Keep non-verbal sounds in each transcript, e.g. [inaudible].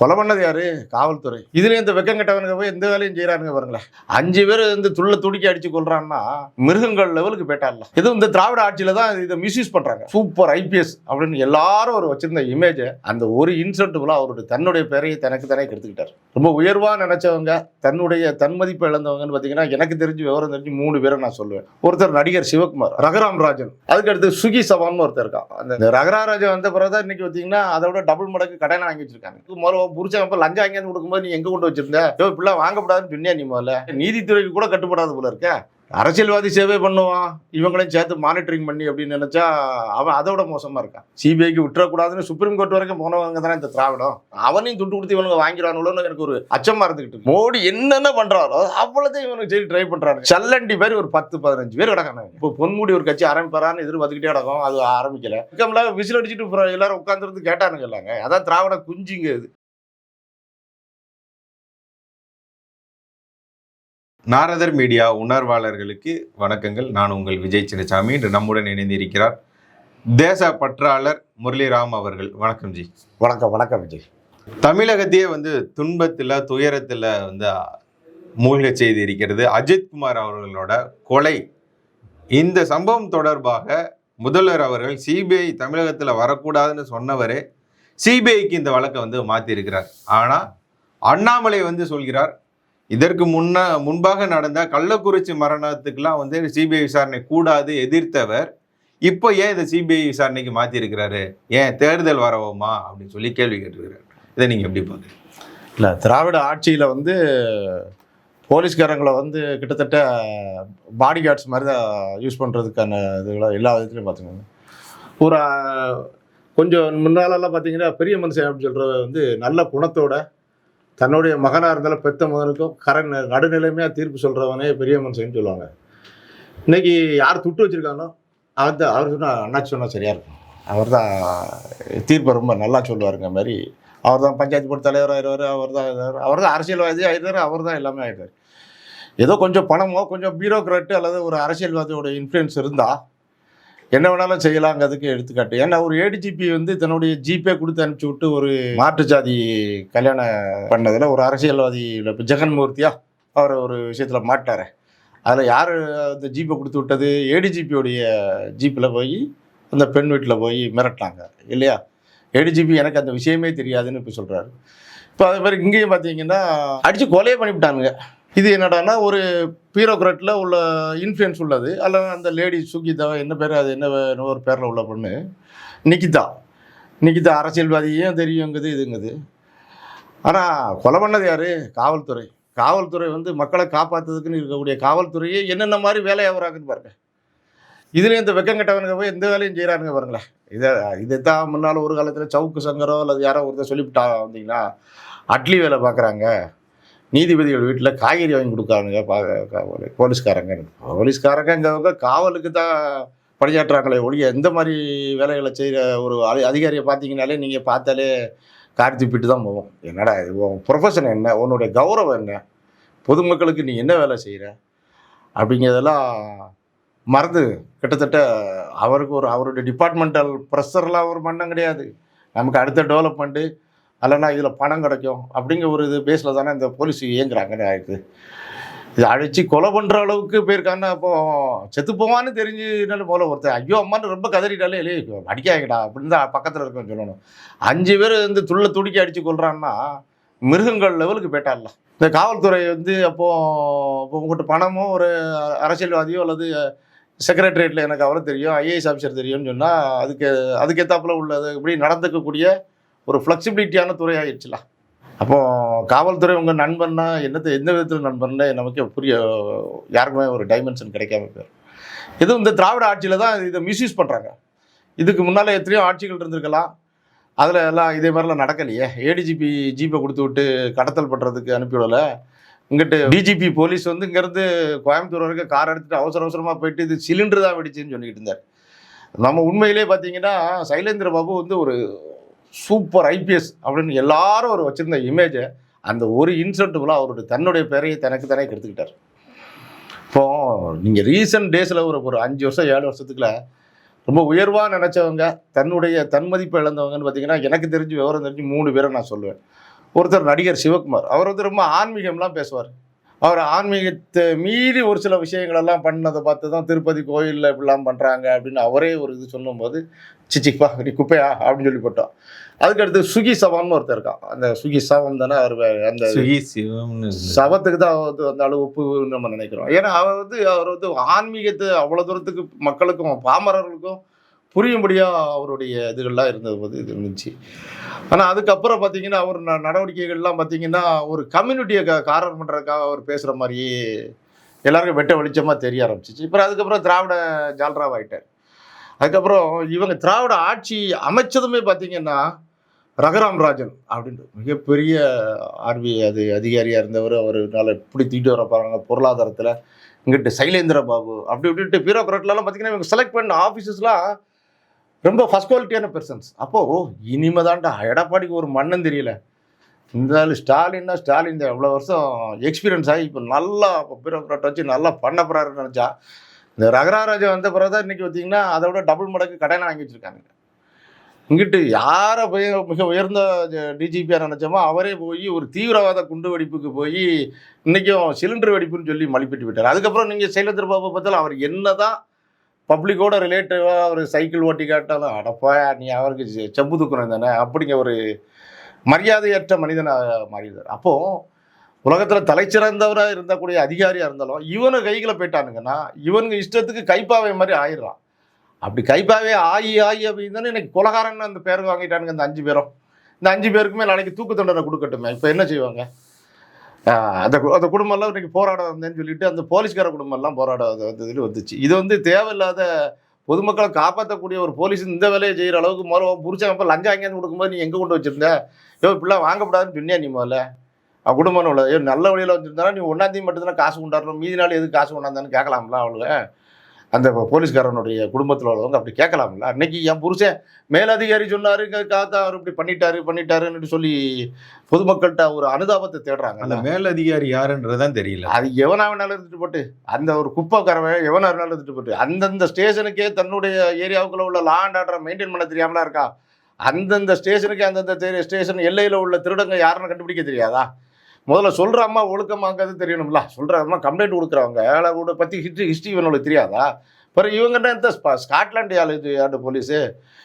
கொலை பண்ணது யாரு? காவல்துறை. இதுல இந்த வெக்கம் கெட்டவனுங்க போய் எந்த வேலையும் செய்யறானுங்க பாருங்களேன் அஞ்சு பேர் வந்து துள்ள துடிக்க அடிச்சு கொள்றான்னா மிருகங்கள் லெவலுக்கு போயிட்டான்ல இதுவும் இந்த திராவிட ஆட்சியில தான் இதை மிஸ்யூஸ் பண்றாங்க. சூப்பர் ஐபிஎஸ் அப்படின்னு எல்லாரும் ஒரு வச்சிருந்த இமேஜை அந்த ஒரு இன்சென்டிவ்ல அவருடைய தன்னுடைய பெயரையை தனக்கு தானே கெடுத்துக்கிட்டார். ரொம்ப உயர்வா நினைச்சவங்க தன்னுடைய தன்மதிப்பு இழந்தவங்கன்னு பாத்தீங்கன்னா எனக்கு தெரிஞ்சு விவரம் தெரிஞ்சு மூணு பேரை நான் சொல்லுவேன். ஒருத்தர் நடிகர் சிவகுமார் ரகராம் ராஜன். அதுக்கடுத்து சுகி சவான்னு ஒருத்தர் இருக்கான். அந்த ரகராஜன் ரகராம் ராஜன் வந்த பிறகு இன்னைக்கு பார்த்தீங்கன்னா அதை விட டபுள் மடங்கு கடனை வாங்கி வச்சிருக்காங்க. முதல்ல புருஷன் அப்ப லஞ்சம் வாங்கி வந்து கொடுக்கும்போது நீ எங்க கொண்டு வச்சிருந்த? யோ இப்படிலாம் வாங்கக்கூடாதுன்னு சொன்னியா நீ முதல்ல? நீதித்துறைக்கு கூட கட்டுப்படாது போல இருக்க. அரசியல்வாதி சேவை பண்ணுவான். இவங்களையும் சேர்த்து மானிட்டரிங் பண்ணி அப்படின்னு நினைச்சா அவன் அதோட மோசமா இருக்கான். சிபிஐக்கு விட்டுறக்கூடாதுன்னு சுப்ரீம் கோர்ட் வரைக்கும் போனவங்க தானே இந்த திராவிடம். அவனையும் துண்டு கொடுத்து இவனுங்க வாங்கிடுவானுங்களோன்னு எனக்கு ஒரு அச்சமா இருந்துகிட்டு. மோடி என்னென்ன பண்றாரோ அவ்வளோதையும் இவனுக்கு சரி ட்ரை பண்றாரு. சல்லண்டி பேர் ஒரு பத்து பதினஞ்சு பேர் கிடக்காங்க. இப்போ பொன்முடி ஒரு கட்சி ஆரம்பிப்பாரான்னு எதிர்பார்த்துக்கிட்டே கிடக்கும். அது ஆரம்பிக்கல. விசில் அடிச்சுட்டு எல்லாரும் உட்காந்துருந்து கேட்டானுங்க இல்லைங்க அதான் திராவிட குஞ்சிங்க இது. நாரதர் மீடியா உணர்வாளர்களுக்கு வணக்கங்கள். நான் உங்கள் விஜய் சின்னசாமி. இன்று நம்முடன் இணைந்து இருக்கிறார் தேச பற்றாளர் முரளிராம் அவர்கள். வணக்கம் ஜி. வணக்கம் வணக்கம் விஜய். தமிழகத்தையே வந்து துன்பத்தில் துயரத்தில் வந்து மூழ்க செய்து இருக்கிறது அஜித்குமார் அவர்களோட கொலை. இந்த சம்பவம் தொடர்பாக முதல்வர் அவர்கள் சிபிஐ தமிழகத்தில் வரக்கூடாதுன்னு சொன்னவரே சிபிஐக்கு இந்த வழக்கை வந்து மாற்றிருக்கிறார் ஆனால் அண்ணாமலை வந்து சொல்கிறார் இதற்கு முன்ன முன்பாக நடந்த கள்ளக்குறிச்சி மரணத்துக்கெல்லாம் வந்து சிபிஐ விசாரணை கூடாது எதிர்த்தவர். இப்போ ஏன் இதை சிபிஐ விசாரணைக்கு மாற்றிருக்கிறாரு ஏன் தேர்தல் வரவோமா? அப்படின்னு சொல்லி கேள்வி கேட்டிருக்கிறார். இதை நீங்கள் எப்படி பார்க்குறீங்க? இல்லை திராவிட ஆட்சியில் வந்து போலீஸ்காரங்களை வந்து கிட்டத்தட்ட பாடி கார்ட்ஸ் மாதிரி தான் யூஸ் பண்ணுறதுக்கான இதுகளை எல்லா விதத்துலையும் பார்த்துக்கோங்க. ஒரு கொஞ்சம் முன்னாலெல்லாம் பார்த்தீங்கன்னா பெரிய மனுஷன் அப்படின்னு சொல்கிற வந்து நல்ல குணத்தோட தன்னுடைய மகனாக இருந்தாலும் பெத்த மகனுக்கும் கரண் நடுநிலைமையாக தீர்ப்பு சொல்கிறவனே பெரிய மனுஷன் சொல்லுவாங்க. இன்றைக்கி யார் துட்டு வச்சுருக்கானோ அவர் தான் அவர் சொன்னால் அண்ணாச்சி சொன்னால் சரியாக இருக்கும். அவர் தான் தீர்ப்பை ரொம்ப நல்லா சொல்லுவாருங்க மாதிரி அவர் தான் பஞ்சாயத்து போர்டு தலைவர் ஆயிடுவார் அவர் தான் அவர் தான் அரசியல்வாதி ஆயிடுவார் அவர் தான் எல்லாமே ஆயிடுவார். ஏதோ கொஞ்சம் பணமோ கொஞ்சம் பியூரோக்ராட்டு அல்லது ஒரு அரசியல்வாதியோட இன்ஃப்ளூயன்ஸ் இருந்தால் என்ன வேணாலும் செய்யலாங்கிறதுக்கு எடுத்துக்காட்டு. ஏன்னா ஒரு ஏடிஜிபி வந்து தன்னுடைய ஜிபே கொடுத்து அனுப்பிச்சி விட்டு ஒரு மாற்று ஜாதி கல்யாணம் பண்ணதில் ஒரு அரசியல்வாதி இப்போ ஜெகன்மூர்த்தியா அவர் ஒரு விஷயத்தில் மாட்டார் அதில் யார் அந்த ஜீப்பை கொடுத்து விட்டது? ஏடிஜிபியோடைய ஜீப்பில் போய் அந்த பெண் வீட்டில் போய் மிரட்டினாங்க இல்லையா? ஏடிஜிபி எனக்கு அந்த விஷயமே தெரியாதுன்னு இப்போ சொல்கிறாரு இப்போ அதே மாதிரி இங்கேயும் பார்த்தீங்கன்னா அடித்து கொலையே பண்ணிவிட்டானுங்க. இது என்னடான்னா ஒரு பியூரோக்ராட்டில் உள்ள இன்ஃப்ளூயன்ஸ் உள்ளது. அல்லது அந்த லேடி சுகிதா என்ன பேர் அது என்ன ஒரு பேரில் உள்ள பொண்ணு? நிக்கிதா நிக்கிதா அரசியல்வாதியும் தெரியுங்குது இதுங்குது. ஆனால் கொலை பண்ணது யார்? காவல்துறை. காவல்துறை வந்து மக்களை காப்பாற்றுறதுக்குன்னு இருக்கக்கூடிய காவல்துறையே என்னென்ன மாதிரி வேலையை வராங்கன்னு பாருங்க. இதுலேயும் இந்த வெக்கம் கெட்டவனுங்க போய் எந்த வேலையும் செய்கிறானுங்க பாருங்களேன். இதை இதை தான் முன்னால் ஒரு காலத்தில் சவுக்கு சங்கரோ அல்லது யாரோ ஒருத்தர் சொல்லிவிட்டா வந்தீங்கன்னா அட்லி வேலை பார்க்குறாங்க நீதிபதிகள் வீட்டில் காய்கறி வாங்கி கொடுக்காருங்க போலீஸ்காரங்க போலீஸ்காரங்க போலீஸ்காரங்க. போலீஸ்காரங்கங்கிறவங்க காவலுக்கு தான் பணியாற்றுறாங்களே ஒழிய எந்த மாதிரி வேலைகளை செய்கிற ஒரு அதிகாரியை பார்த்தீங்கனாலே நீங்கள் பார்த்தாலே கார்த்தி துப்பிட்டு தான் போவோம். என்னடா இது? உன் ப்ரொஃபஷன் என்ன? உன்னுடைய கௌரவம் என்ன? பொதுமக்களுக்கு நீ என்ன வேலை செய்கிற அப்படிங்கிறதெல்லாம் மறந்து கிட்டத்தட்ட அவருக்கு ஒரு அவருடைய டிபார்ட்மெண்டல் ப்ரெஷர்லாம் ஒரு மண்ணம் கிடையாது. நமக்கு அடுத்த டெவலப்மெண்ட்டு இல்லைன்னா இதில் பணம் கிடைக்கும் அப்படிங்கிற ஒரு இது பேஸில் தானே இந்த போலீஸ் இயங்குறாங்கன்னு ஆயிடுது இது அழைச்சி கொலை பண்ணுற அளவுக்கு போயிருக்கான்னு அப்போ செத்து போவான்னு தெரிஞ்சுனாலும் போல ஒருத்தர் ஐயோ அம்மான்னு ரொம்ப கதறிட்டாலே இல்லையே அடிக்காங்கடா அப்படின்னு தான் பக்கத்தில் இருக்கோம் சொல்லணும். அஞ்சு பேர் வந்து துள்ள துடிக்கி அடித்து கொள்றான்னா மிருகங்கள் லெவலுக்கு போயிட்டார்ல இந்த காவல்துறை வந்து அப்போது இப்போ உங்கள்கிட்ட பணமோ ஒரு அரசியல்வாதியோ அல்லது செக்ரட்டரியேட்டில் எனக்கு அவரை தெரியும் ஐஏஎஸ் ஆஃபீஸர் தெரியும்னு சொன்னால் அதுக்கு அதுக்கேற்றாப்புல உள்ளது இப்படி நடந்துக்கக்கூடிய ஒரு ஃப்ளெக்சிபிலிட்டியான துறை ஆயிடுச்சுல. அப்போது காவல்துறை உங்கள் நண்பன்னா என்னத்தை எந்த விதத்தில் நண்பன்னு நமக்கு புரிய யாருக்குமே ஒரு டைமென்ஷன் கிடைக்காம போயிடும் இதுவும் இந்த திராவிட ஆட்சியில் தான் இதை மிஸ்யூஸ் பண்ணுறாங்க இதுக்கு முன்னால் எத்தனையோ ஆட்சிகள் இருந்திருக்கலாம். அதில் எல்லாம் இதே மாதிரிலாம் நடக்கலையே. ஏடிஜிபி ஜீப்பை கொடுத்து விட்டு கடத்தல் பண்ணுறதுக்கு அனுப்பிவிடலை இங்கிட்டு டிஜிபி போலீஸ் வந்து இங்கேருந்து கோயம்புத்தூர் வரைக்கும் கார் எடுத்துகிட்டு அவசர அவசரமாக போயிட்டு இது சிலிண்டர் தான் வெடிச்சுன்னு சொல்லிக்கிட்டு இருந்தார். நம்ம உண்மையிலே பார்த்தீங்கன்னா சைலேந்திர பாபு வந்து ஒரு சூப்பர் ஐபிஎஸ் அப்படின்னு எல்லாரும் ஒரு வச்சிருந்த இமேஜை அந்த ஒரு இன்சிடென்ட்டுக்குள்ள அவருடைய தன்னுடைய பெயரையை தனக்கு தானே கெடுத்துக்கிட்டார். இப்போ நீங்கள் ரீசன்ட் டேஸில் ஒரு ஒரு அஞ்சு வருஷம் ஏழு வருஷத்துக்குள்ள ரொம்ப உயர்வாக நினச்சவங்க தன்னுடைய தன்மதிப்பை இழந்தவங்கன்னு பார்த்தீங்கன்னா எனக்கு தெரிஞ்சு விவரம் தெரிஞ்சு மூணு பேரை நான் சொல்லுவேன். ஒருத்தர் நடிகர் சிவகுமார். அவர் வந்து ரொம்ப ஆன்மீகம்லாம் பேசுவார். அவர் ஆன்மீகத்தை மீறி ஒரு சில விஷயங்களெல்லாம் பண்ணதை பார்த்து தான் திருப்பதி கோயிலில் இப்படிலாம் பண்ணுறாங்க அப்படின்னு அவரே ஒரு இது சொல்லும்போது சிச்சிப்பா நீ குப்பையா? அப்படின்னு சொல்லி போட்டோம். அதுக்கடுத்து சுகி சவான்னு ஒருத்தர் இருக்கான். அந்த சுகி சவம் தானே அவர் அந்த சுகி சிவம்னு. சவத்துக்கு தான் வந்து அந்த அளவு உப்பு நம்ம நினைக்கிறோம். ஏன்னா அவர் வந்து அவர் வந்து ஆன்மீகத்தை அவ்வளோ தூரத்துக்கு மக்களுக்கும் பாமரர்களுக்கும் புரியும்படியா அவருடைய இதுகள்லாம் இருந்தது போது இது இருந்துச்சு. ஆனால் அதுக்கப்புறம் பார்த்தீங்கன்னா அவர் நடவடிக்கைகள்லாம் பார்த்தீங்கன்னா ஒரு கம்யூனிட்டியை க காரணம் பண்ணுறதுக்காக அவர் பேசுகிற மாதிரியே எல்லாருக்கும் வெட்ட வெளிச்சமாக தெரிய ஆரம்பிச்சிச்சு. அப்புறம் அதுக்கப்புறம் திராவிட ஜால்ராவ் ஆயிட்டார் அதுக்கப்புறம் இவங்க திராவிட ஆட்சி அமைச்சதுமே பார்த்தீங்கன்னா ரகராம் ராஜன் அப்படின்ட்டு மிகப்பெரிய ஆர்பிஐ அது அதிகாரியாக இருந்தவர். அவர்னால இப்படி தூக்கிட்டு வர பாருங்க பொருளாதாரத்தில். இங்கிட்டு சைலேந்திர பாபு அப்படி இப்படின்ட்டு பியூரோக்ராட்லாம் பார்த்தீங்கன்னா இவங்க செலக்ட் பண்ண ஆஃபீஸஸ்லாம் ரொம்ப ஃபஸ்ட் குவாலிட்டியான பெர்சன்ஸ் அப்போது இனிமே தான்டா எடப்பாடிக்கு ஒரு மண்ணம் தெரியல. இந்த ஸ்டாலின்னா ஸ்டாலின் தான் எவ்வளோ வருஷம் எக்ஸ்பீரியன்ஸ் ஆகி இப்போ நல்லா பியூரோக்ராட் வச்சு நல்லா பண்ண போகிறாருன்னு நினச்சா இந்த ரகராராஜன் வந்த பிறகு தான் இன்றைக்கி பார்த்தீங்கன்னா அதை விட டபுள் மடங்கு கடனை வாங்கி வச்சுருக்காங்க இங்கிட்டு யாரை போய் மிக உயர்ந்த டிஜிபியாக நினச்சோமோ அவரே போய் ஒரு தீவிரவாத குண்டு வெடிப்புக்கு போய் இன்றைக்கும் சிலிண்டர் வெடிப்புன்னு சொல்லி மலிப்பிட்டு விட்டார். அதுக்கப்புறம் நீங்கள் சைலேந்திர பாபு பார்த்தாலும் அவர் என்ன தான் பப்ளிக்கோட ரிலேட்டிவாக ஒரு சைக்கிள் ஓட்டி காட்டாலும் அடப்பா நீ அவருக்கு செ- செம்பு துக்குறேன் தானே? அப்படிங்க ஒரு மரியாதையற்ற மனிதனாக மாறிடுறார். அப்போது உலகத்தில் தலைச்சிறந்தவராக இருந்தக்கூடிய அதிகாரியாக இருந்தாலும் இவனு கைகளை போயிட்டானுங்கன்னா இவனுங்க இஷ்டத்துக்கு கைப்பாவை மாதிரி ஆயிடுறான். அப்படி கைப்பாவே ஆகி ஆகி அப்படின்னு தானே இன்னைக்கு கொலகாரன்னு அந்த பேர் வாங்கிட்டானுங்க அந்த அஞ்சு பேரும். இந்த அஞ்சு பேருக்குமே நாளைக்கு தூக்கு தண்டனை கொடுக்கட்டுமே. இப்போ என்ன செய்வாங்க? அந்த கு- அந்த குடும்பம்லாம் இன்றைக்கி போராட வந்தேன்னு சொல்லிட்டு அந்த போலீஸ்கார குடும்பம்லாம் போராட வந்ததுன்னு வந்துச்சு. இது வந்து தேவையில்லாத பொதுமக்களை காப்பாற்றக்கூடிய ஒரு போலீஸ் இந்த வேலையை செய்கிற அளவுக்கு முதல்ல புரிச்சா அப்போ லஞ்சம் வாங்கியாந்து கொடுக்கும்போது நீ எங்கே கொண்டு வச்சிருந்த? ஐயோ இப்படிலாம் வாங்கக்கூடாதுன்னு சொன்னியா நீ முதல்ல? அவன் குடும்பம் உள்ள ஐயோ நல்ல வழியில் வச்சிருந்தா நீ ஒன்றாந்தேதி மட்டும்தானே காசு கொண்டாடுறோம் மீதி நாள் எதுக்கு காசு கொண்டாந்தான்னு கேட்கலாம்ல அவளுக்கு அந்த போலீஸ்காரனுடைய குடும்பத்தில் உள்ளவங்க அப்படி கேட்கலாம்ல. அன்னைக்கு என் புருஷன் மேலதிகாரி சொன்னாரு காத்தா அவர் இப்படி பண்ணிட்டாரு பண்ணிட்டாருன்னு சொல்லி பொதுமக்கள்கிட்ட ஒரு அனுதாபத்தை தேடுறாங்க. அந்த மேலதிகாரி யாருன்றதான் தெரியல. அது எவனா வேணாலும் இருந்துட்டு போட்டு அந்த ஒரு குப்பைக்காரவன் எவனா வேணாலும் இருந்துட்டு போட்டு அந்தந்த ஸ்டேஷனுக்கே தன்னுடைய ஏரியாவுக்குள்ள உள்ள லா அண்ட் ஆர்டரை மெயின்டைன் பண்ண தெரியாமலா இருக்கா? அந்தந்த ஸ்டேஷனுக்கு அந்தந்த ஸ்டேஷன் எல்லையில் உள்ள திருடங்க யாருன்னு கண்டுபிடிக்க தெரியாதா? முதல்ல சொல்கிற அம்மா ஒழுக்கமாங்கிறது தெரியணும்ல. சொல்கிற அம்மா கம்ப்ளைண்ட் கொடுக்குறவங்க அவளோட பற்றி ஹிஸ்ட்ரி ஹிஸ்ட்ரி இவனுக்கு தெரியாதா? அப்புறம் இவங்க இந்த ஸ்பா- ஸ்காட்லாண்டு ஆளு இது? யாரு போலீஸு?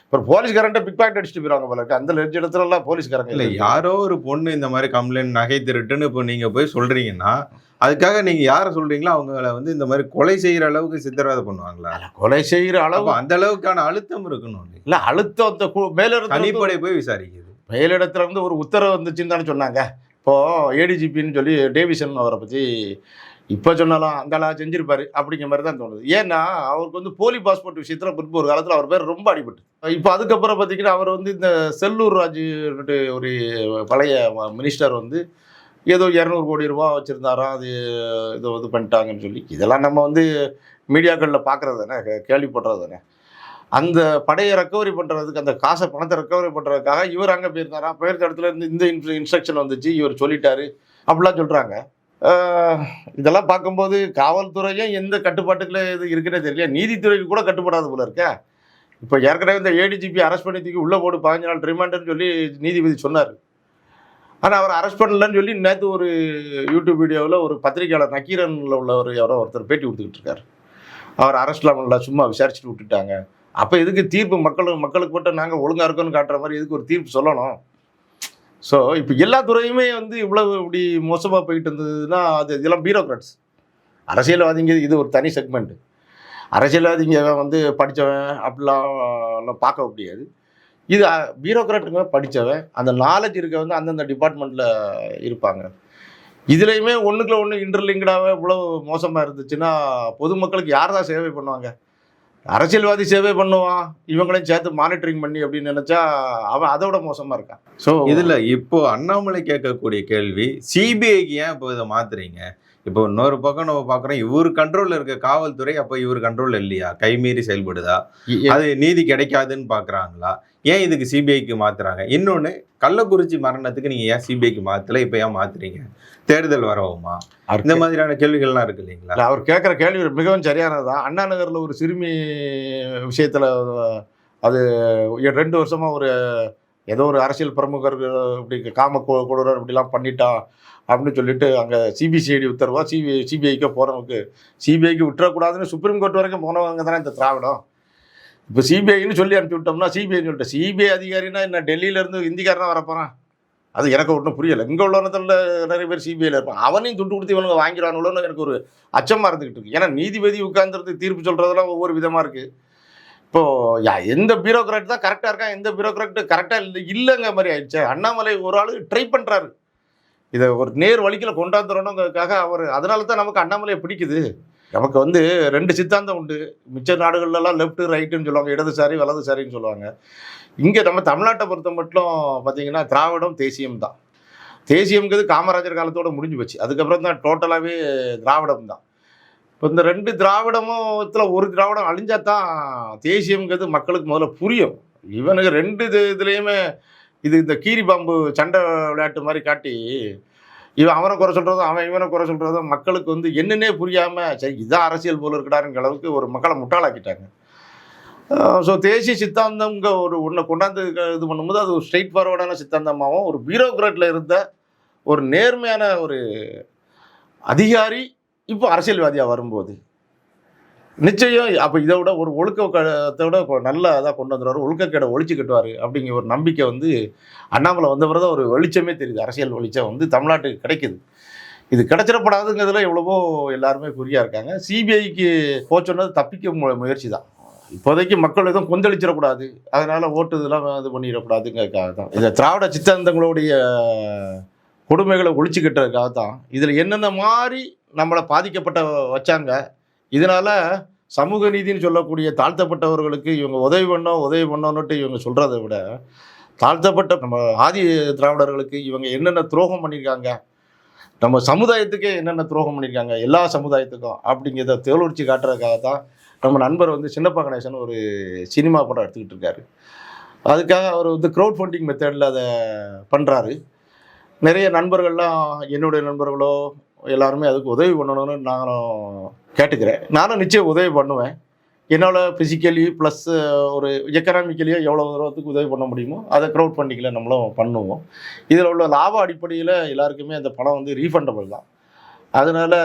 இப்போ போலீஸ்காரன்ட்ட பிக் பாக்கெட் அடிச்சுட்டு போயிடுவாங்க போல இருக்கு. அந்த லட்ச இடத்துலலாம் போலீஸ்காரங்க இல்ல யாரோ ஒரு பொண்ணு இந்த மாதிரி கம்ப்ளைண்ட் நகை திருட்டுன்னு இப்போ நீங்க போய் சொல்றீங்கன்னா அதுக்காக நீங்க யாரை சொல்றீங்களோ அவங்கள வந்து இந்த மாதிரி கொலை செய்யற அளவுக்கு சித்திரவதை பண்ணுவாங்களா? கொலை செய்கிற அளவு அந்த அளவுக்கான அழுத்தம் இருக்கணும்? இல்லை அழுத்தம் இருந்து தனிப்படை போய் விசாரிக்குது மேலிடத்துல இருந்து ஒரு உத்தரவு வந்துச்சுன்னு தானே சொன்னாங்க. இப்போது ஏடிஜிபின்னு சொல்லி டேவிசன் அவரை பற்றி இப்போ சொன்னாலும் அந்த ஆளா செஞ்சிருப்பாரு அப்படிங்கிற மாதிரி தான் தோணுது. ஏன்னா அவருக்கு வந்து போலி பாஸ்போர்ட் விஷயத்தில் பின்பு ஒரு காலத்தில் அவர் பேர் ரொம்ப அடிபட்டு. இப்போ அதுக்கப்புறம் பார்த்தீங்கன்னா அவர் வந்து இந்த செல்லூர் ராஜு ஒரு பழைய மினிஸ்டர் வந்து ஏதோ இரநூறு கோடி ரூபா வச்சுருந்தாராம் அது ஏதோ இது பண்ணிட்டாங்கன்னு சொல்லி. இதெல்லாம் நம்ம வந்து மீடியாக்களில் பார்க்குறது தானே கே- கேள்விப்படுறது தானே. அந்த படையை ரெக்கவரி பண்ணுறதுக்கு அந்த காசை பணத்தை ரெக்கவரி பண்ணுறதுக்காக இவர் அங்கே போயிருந்தாரா? போயிருந்த இடத்துல இருந்து இந்த இன்ஸ்ட்ரக்ஷன் வந்துச்சு இவர் சொல்லிட்டாரு. அப்படிலாம் சொல்கிறாங்க இதெல்லாம் பார்க்கும்போது காவல்துறையும் எந்த கட்டுப்பாட்டுக்குள்ள இது இருக்குன்னே தெரியல. நீதித்துறைக்கு கூட கட்டுப்படாது போல இருக்க. இப்போ ஏற்கனவே இந்த ஏடிஜிபி அரெஸ்ட் பண்ணி தூக்கி உள்ளே போட்டு பதினஞ்சு நாள் ரிமாண்டர்னு சொல்லி நீதிபதி சொன்னார். ஆனால் அவர் அரெஸ்ட் பண்ணலன்னு சொல்லி நேற்று ஒரு யூடியூப் வீடியோவில் ஒரு பத்திரிகையாளர் நக்கீரனில் உள்ள ஒரு யாரோ ஒருத்தர் பேட்டி கொடுத்துக்கிட்டு இருக்கார். அவர் அரெஸ்ட்லாம் பண்ணல சும்மா விசாரிச்சுட்டு விட்டுட்டாங்க. அப்போ எதுக்கு தீர்ப்பு மக்களுக்கு மக்களுக்கு மட்டும் நாங்கள் ஒழுங்காக இருக்கோன்னு காட்டுற மாதிரி எதுக்கு ஒரு தீர்ப்பு சொல்லணும்? ஸோ இப்போ எல்லா துறையுமே வந்து இவ்வளவு இப்படி மோசமாக போயிட்டு இருந்ததுன்னா அது இதெல்லாம் பியூரோக்ராட்ஸ் அரசியல்வாதிங்க இது ஒரு தனி செக்மெண்ட் அரசியல்வாதிங்க வந்து படித்தவன் அப்படிலாம் எல்லாம் பார்க்க முடியாது. இது பியூரோக்ராட்டுங்க படித்தவன் அந்த நாலேஜ் இருக்க வந்து அந்தந்த டிபார்ட்மெண்ட்டில் இருப்பாங்க. இதுலேயுமே ஒன்றுக்குள்ள ஒன்று இன்டர்லிங்கடாகவே இவ்வளோ மோசமாக இருந்துச்சுன்னா பொதுமக்களுக்கு யார் தான் சேவை பண்ணுவாங்க? அரசியல்வாதி சேவை பண்ணுவான் இவங்களையும் சேர்த்து மானிட்டரிங் பண்ணி அப்படின்னு நினச்சா அவன் அதோட மோசமாக இருக்கான். ஸோ இதுல இப்போ அண்ணாமலை கேட்கக்கூடிய கேள்வி சிபிஐக்கு ஏன் இப்போ இதை மாத்துறீங்க? இப்போ இன்னொரு பக்கம் நம்ம பாக்குறோம் இவர் கண்ட்ரோல்ல இருக்க காவல்துறை அப்ப இவர் கண்ட்ரோல் இல்லையா? கைமீறி செயல்படுதா? அது நீதி கிடைக்காதுன்னு பாக்குறாங்களா ஏன் இதுக்கு சிபிஐக்கு மாத்துறாங்க? இன்னொன்னு கள்ளக்குறிச்சி மரணத்துக்கு நீங்க ஏன் சிபிஐக்கு மாத்தல இப்ப ஏன் மாத்துறீங்க? தேர்தல் வரவுமா? இந்த மாதிரியான கேள்விகள்லாம் இருக்கு இல்லைங்களா? இல்ல, அவர் கேட்குற கேள்வி மிகவும் சரியானது தான் அண்ணா நகரில் ஒரு சிறுமி விஷயத்தில் அது ரெண்டு வருஷமாக ஒரு ஏதோ ஒரு அரசியல் பிரமுகர் இப்படி காம கொ- கொடூரர் இப்படிலாம் பண்ணிட்டான் அப்படின்னு சொல்லிட்டு அங்கே சிபிசிஐடி உத்தரவா சிபி சிபிஐக்கு போகிறவங்க சிபிஐக்கு விட்டுறக்கூடாதுன்னு சுப்ரீம் கோர்ட் வரைக்கும் போனவங்க தானே இந்த திராவிடம். இப்போ சிபிஐன்னு சொல்லி அனுப்பி விட்டோம்னா சிபிஐ சொல்லிட்டு சிபிஐ அதிகாரினா என்ன டெல்லியிலேருந்து ஹிந்திக்காரனா வரப்போகிறான் அது எனக்கு ஒன்றும் புரியலை. இங்கே உள்ளவனத்தில் நிறைய பேர் சிபிஐயில் இருப்பான். அவனையும் துண்டு கொடுத்து இவனுங்க வாங்கிடுவானுங்களோன்னு எனக்கு ஒரு அச்சமாக இருந்துக்கிட்டு இருக்கு. ஏன்னா நீதிபதி உட்கார்ந்துருந்து தீர்ப்பு சொல்கிறதெல்லாம் ஒவ்வொரு விதமாக இருக்குது இப்போது யா எந்த பியூரோக்ராட் தான் கரெக்டாக இருக்கான்? எந்த பியூரோக்ராட் கரெக்டாக இல்லை இல்லைங்க மாதிரி ஆயிடுச்சு. அண்ணாமலை ஒரு ஆள் ட்ரை பண்ணுறாரு இதை ஒரு நேர் வழிக்கில் கொண்டாந்துடணுங்கிறதுக்காக அவர் அதனால தான் நமக்கு அண்ணாமலையை பிடிக்குது. நமக்கு வந்து ரெண்டு சித்தாந்தம் உண்டு. மிச்ச நாடுகள்லாம் லெஃப்ட் ரைட்டுன்னு சொல்லுவாங்க. இடதுசாரி வலதுசாரின்னு சொல்லுவாங்க. இங்கே நம்ம தமிழ்நாட்டை பொறுத்த மட்டும் பார்த்தீங்கன்னா திராவிடம் தேசியம் தான். தேசியம்ங்கிறது காமராஜர் காலத்தோட முடிஞ்சு போச்சு. அதுக்கப்புறம் தான் டோட்டலாகவே திராவிடம் தான். இப்போ இந்த ரெண்டு திராவிடமும் ஒரு திராவிடம் அழிஞ்சா தான் தேசியம்ங்கிறது மக்களுக்கு முதல்ல புரியும். இவனுக்கு ரெண்டு இது இதுலேயுமே இது இந்த கீரி பாம்பு சண்டை விளையாட்டு மாதிரி காட்டி இவன் அவனை குறை சொல்கிறதும் அவன் இவனை குறை சொல்கிறதும் மக்களுக்கு வந்து என்னன்னே புரியாமல் சரி இதான் அரசியல் போல இருக்கடாருங்கிற அளவுக்கு ஒரு மக்களை முட்டாளாக்கிட்டாங்க. ஸோ தேசிய சித்தாந்தங்கிற ஒரு ஒன்றை கொண்டாந்து இது பண்ணும்போது அது ஒரு ஸ்ட்ரெயிட் ஃபார்வர்டான சித்தாந்தமாகவும் ஒரு பியூரோக்ராட்டில் இருந்த ஒரு நேர்மையான ஒரு அதிகாரி இப்போ அரசியல்வாதியாக வரும்போது நிச்சயம் அப்போ இதை விட ஒரு ஒழுக்கத்தை விட நல்லா நல்ல கொண்டு வந்துடுவார் ஒழுக்கக்கேடை ஒழிச்சு கட்டுவார் அப்படிங்கிற ஒரு நம்பிக்கை வந்து அண்ணாமலை வந்தவரை தான் ஒரு வெளிச்சமே தெரியுது. அரசியல் வெளிச்சம் வந்து தமிழ்நாட்டுக்கு கிடைக்குது. இது கிடச்சிடப்படாதுங்கிறதுல எவ்வளவோ எல்லாருமே குறியாக இருக்காங்க. சிபிஐக்கு போச்சோன்னது தப்பிக்க முயற்சி தான் இப்போதைக்கு மக்கள் எதுவும் கொந்தளிச்சிடக்கூடாது. அதனால் ஓட்டு இதெல்லாம் இது பண்ணிடக்கூடாதுங்கிறதுக்காக தான் இந்த திராவிட சித்தாந்தங்களுடைய கொடுமைகளை ஒழிச்சு கட்டுறதுக்காக தான் இதில் என்னென்ன மாதிரி நம்மளை பாதிக்கப்பட்ட வச்சாங்க இதனால சமூக நீதினு சொல்லக்கூடிய தாழ்த்தப்பட்டவர்களுக்கு இவங்க உதவி பண்ணோம் உதவி பண்ணோன்னுட்டு இவங்க சொல்கிறத விட தாழ்த்தப்பட்ட நம்ம ஆதி திராவிடர்களுக்கு இவங்க என்னென்ன துரோகம் பண்ணியிருக்காங்க நம்ம சமுதாயத்துக்கே என்னென்ன துரோகம் பண்ணியிருக்காங்க எல்லா சமுதாயத்துக்கும் அப்படிங்கிறத தேர்வுச்சி காட்டுறதுக்காக தான் நம்ம நண்பர் வந்து சின்னப்பா கணேசன் ஒரு சினிமா படம் எடுத்துக்கிட்டு இருக்காரு. அதுக்காக அவர் வந்து க்ரௌட் ஃபண்டிங் மெத்தடில் அதை பண்ணுறாரு நிறைய நண்பர்கள்லாம் என்னுடைய நண்பர்களோ எல்லாருமே அதுக்கு உதவி பண்ணணும்னு நாங்களும் கேட்டுக்கிறேன். நானும் நிச்சயம் உதவி பண்ணுவேன். என்னால் ஃபிசிக்கலி ப்ளஸ் ஒரு எக்கனாமிக்கலியோ எவ்வளோ தூரத்துக்கு உதவி பண்ண முடியுமோ அதை க்ரௌட் பண்ணிக்கல நம்மளும் பண்ணுவோம். இதில் உள்ள லாப அடிப்படையில் எல்லாருக்குமே அந்த பணம் வந்து ரீஃபண்டபிள் தான். அதனால்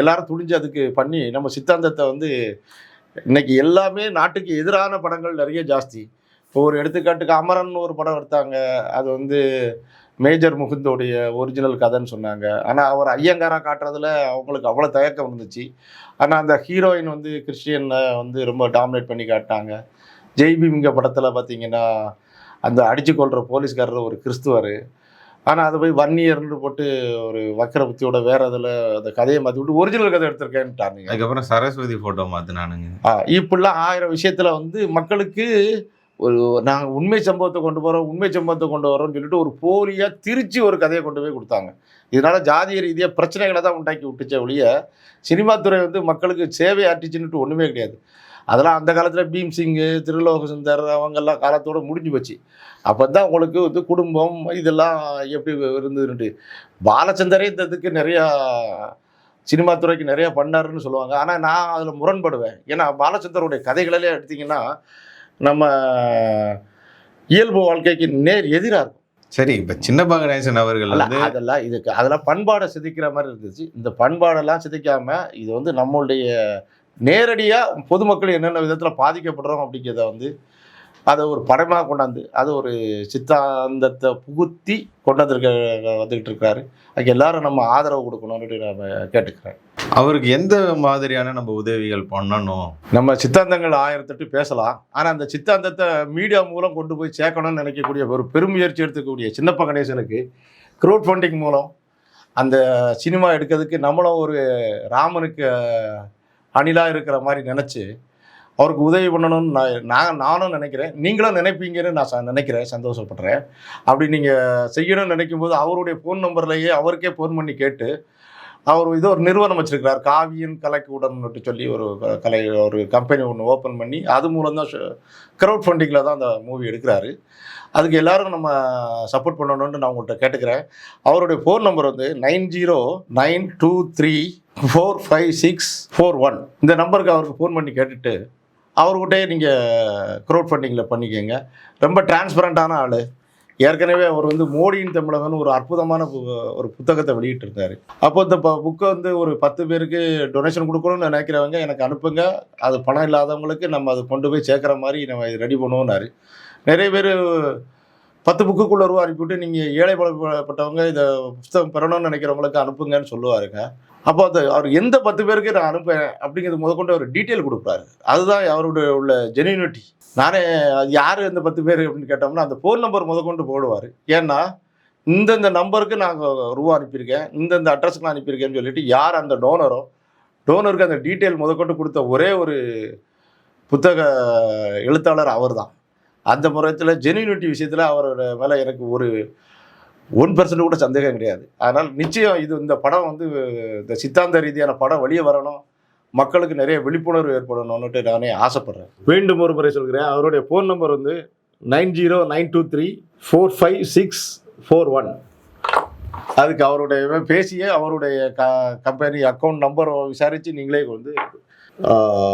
எல்லாரும் துணிஞ்சு அதுக்கு பண்ணி நம்ம சித்தாந்தத்தை வந்து இன்னைக்கு எல்லாமே நாட்டுக்கு எதிரான படங்கள் நிறைய ஜாஸ்தி. இப்போ ஒரு எடுத்துக்காட்டுக்கு அமரன் ஒரு படம் எடுத்தாங்க. அது வந்து மேஜர் முகுந்தோடைய ஒரிஜினல் கதைன்னு சொன்னாங்க. ஆனால் அவர் ஐயங்காரா காட்டுறதுல அவங்களுக்கு அவ்வளோ தயக்கம் இருந்துச்சு. ஆனால் அந்த ஹீரோயின் வந்து கிறிஸ்டியனை வந்து ரொம்ப டாமினேட் பண்ணி காட்டினாங்க. ஜெய்பீம்ங்க படத்தில் பார்த்தீங்கன்னா அந்த அடிச்சு கொள்கிற போலீஸ்காரர் ஒரு கிறிஸ்துவர். ஆனால் அதை போய் ஒன் இயர்னு போட்டு ஒரு வக்கர புத்தியோட வேற இதில் அந்த கதையை மாற்றி விட்டு ஒரிஜினல் கதை எடுத்திருக்கேன்ட்டானுங்க. அதுக்கப்புறம் சரஸ்வதி போட்டோ மாத்தினானுங்க. ஆ, இப்படிலாம் ஆயிரம் விஷயத்துல வந்து மக்களுக்கு ஒரு நாங்கள் உண்மை சம்பவத்தை கொண்டு போகிறோம் உண்மை சம்பவத்தை கொண்டு வரோம்னு சொல்லிட்டு ஒரு போலியாக திருச்சி ஒரு கதையை கொண்டு போய் கொடுத்தாங்க. இதனால் ஜாதிய ரீதியாக பிரச்சனைகளை தான் உண்டாக்கி விட்டுச்சே ஒழிய சினிமாத்துறை வந்து மக்களுக்கு சேவை ஆட்டிச்சுன்னுட்டு ஒன்றுமே கிடையாது. அதெல்லாம் அந்த காலத்தில் பீம் சிங்கு திருலோக சுந்தர் அவங்கெல்லாம் காலத்தோடு முடிஞ்சு போச்சு. அப்போ தான் உங்களுக்கு வந்து குடும்பம் இதெல்லாம் எப்படி இருந்ததுன்ட்டு. பாலச்சந்தரே இந்த இதுக்கு நிறையா சினிமா துறைக்கு நிறையா பண்ணாருன்னு சொல்லுவாங்க. ஆனால் நான் அதில் முரண்படுவேன். ஏன்னா பாலச்சந்தருடைய கதைகளிலே எடுத்தீங்கன்னா நம்ம இயல்பு வாழ்க்கைக்கு நேர் எதிராக இருக்கும். சரி இப்ப சின்னப்பா கணேசன் அவர்கள் அதெல்லாம் இதுக்கு அதெல்லாம் பண்பாடை சிதைக்கிற மாதிரி இருந்துச்சு. இந்த பண்பாடெல்லாம் சிதைக்காம இது வந்து நம்மளுடைய நேரடியாக பொதுமக்கள் என்னென்ன விதத்தில் பாதிக்கப்படுறோம் அப்படிங்கிறத வந்து அதை ஒரு படமாக கொண்டாந்து அது ஒரு சித்தாந்தத்தை புகுத்தி கொண்டு வந்திருக்க வந்துக்கிட்டு இருக்காரு. அதுக்கு எல்லாரும் நம்ம ஆதரவு கொடுக்கணும்னு நான் கேட்டுக்கிறேன். அவருக்கு எந்த மாதிரியான நம்ம உதவிகள் பண்ணணும்? நம்ம சித்தாந்தங்கள் ஆயிரத்தெட்டு பேசலாம். ஆனால் அந்த சித்தாந்தத்தை மீடியா மூலம் கொண்டு போய் சேர்க்கணும்னு நினைக்கக்கூடிய ஒரு பெருமுயற்சி எடுத்துக்கூடிய சின்னப்ப கணேசனுக்கு க்ரௌட் ஃபண்டிங் மூலம் அந்த சினிமா எடுக்கிறதுக்கு நம்மளும் ஒரு ராமனுக்கு அணிலாக இருக்கிற மாதிரி நினச்சி அவருக்கு உதவி பண்ணணும்னு நான் நான் நானும் நினைக்கிறேன். நீங்களும் நினைப்பீங்கன்னு நான் ச- நினைக்கிறேன். சந்தோஷப்படுறேன். அப்படி நீங்கள் செய்யணும்னு நினைக்கும் போது அவருடைய ஃபோன் நம்பர்லேயே அவருக்கே ஃபோன் பண்ணி கேட்டு அவர் இது ஒரு நிறுவனம் வச்சிருக்கிறார். காவியன் கலைக்கூடம்னு சொல்லி ஒரு க- கலை ஒரு கம்பெனி ஒன்று ஓப்பன் பண்ணி அது மூலம் தான் க்ரௌட் ஃபண்டிங்கில் தான் அந்த மூவி எடுக்கிறாரு. அதுக்கு எல்லாரும் நம்ம சப்போர்ட் பண்ணணும்னு நான் உங்கள்கிட்ட கேட்டுக்கிறேன். அவருடைய ஃபோன் நம்பர் வந்து nine zero nine two three four five six four one. இந்த நம்பருக்கு அவருக்கு ஃபோன் பண்ணி கேட்டுட்டு அவர்கிட்டே நீங்கள் க்ரௌட் ஃபண்டிங்கில் பண்ணிக்கோங்க. ரொம்ப டிரான்ஸ்பரண்ட்டான ஆள். ஏற்கனவே அவர் வந்து மோடியின் தமிழகம்னு ஒரு அற்புதமான பு- ஒரு புத்தகத்தை வெளியிட்டிருந்தார். அப்போ இந்த புக்கை வந்து ஒரு பத்து பேருக்கு டொனேஷன் கொடுக்கணும்னு நினைக்கிறவங்க எனக்கு அனுப்புங்க. அது பணம் இல்லாதவங்களுக்கு நம்ம அதை கொண்டு போய் சேர்க்குற மாதிரி நம்ம இது ரெடி பண்ணுவோம்னாரு. நிறைய பேர் பத்து புக்குக்குள்ள ரூபா அனுப்பிவிட்டு நீங்கள் ஏழை பலப்பட்டவங்க இதை புத்தகம் பெறணும்னு நினைக்கிறவங்களுக்கு அனுப்புங்கன்னு சொல்லுவாருங்க. அப்போ அது அவர் எந்த பத்து பேருக்கு நான் அனுப்புறேன் அப்படிங்கிறது முதற்கொண்டு அவர் டீட்டெயில் கொடுப்பாரு. அதுதான் அவருடைய உள்ள ஜெனியூனிட்டி நானே அது யார் இந்த பத்து பேர் அப்படின்னு கேட்டோம்னா அந்த ஃபோன் நம்பர் முதற்கொண்டு போடுவார். ஏன்னா இந்தந்த நம்பருக்கு நாங்கள் ரூபா அனுப்பியிருக்கேன் இந்தந்த அட்ரஸ்க்கு நான் அனுப்பியிருக்கேன்னு சொல்லிட்டு யார் அந்த டோனரோ டோனருக்கு அந்த டீட்டெயில் முதற்கொண்டு கொடுத்த ஒரே ஒரு புத்தக எழுத்தாளர் அவர்தான். அந்த முறையில் ஜெனியூனிட்டி விஷயத்தில் அவரோட மேலே எனக்கு ஒரு ஒன் பர்சன்ட் கூட சந்தேகம் கிடையாது. அதனால் நிச்சயம் இது இந்த படம் வந்து இந்த சித்தாந்த ரீதியான படம் வெளியே வரணும். மக்களுக்கு நிறைய விழிப்புணர்வு ஏற்படணும்னுட்டு நானே ஆசைப்பட்றேன். மீண்டும் ஒரு முறை சொல்கிறேன். அவருடைய ஃபோன் நம்பர் வந்து nine zero nine two three four five six four one. அதுக்கு அவருடைய பேசியே அவருடைய க கம்பெனி அக்கௌண்ட் நம்பர் விசாரித்து நீங்களே வந்து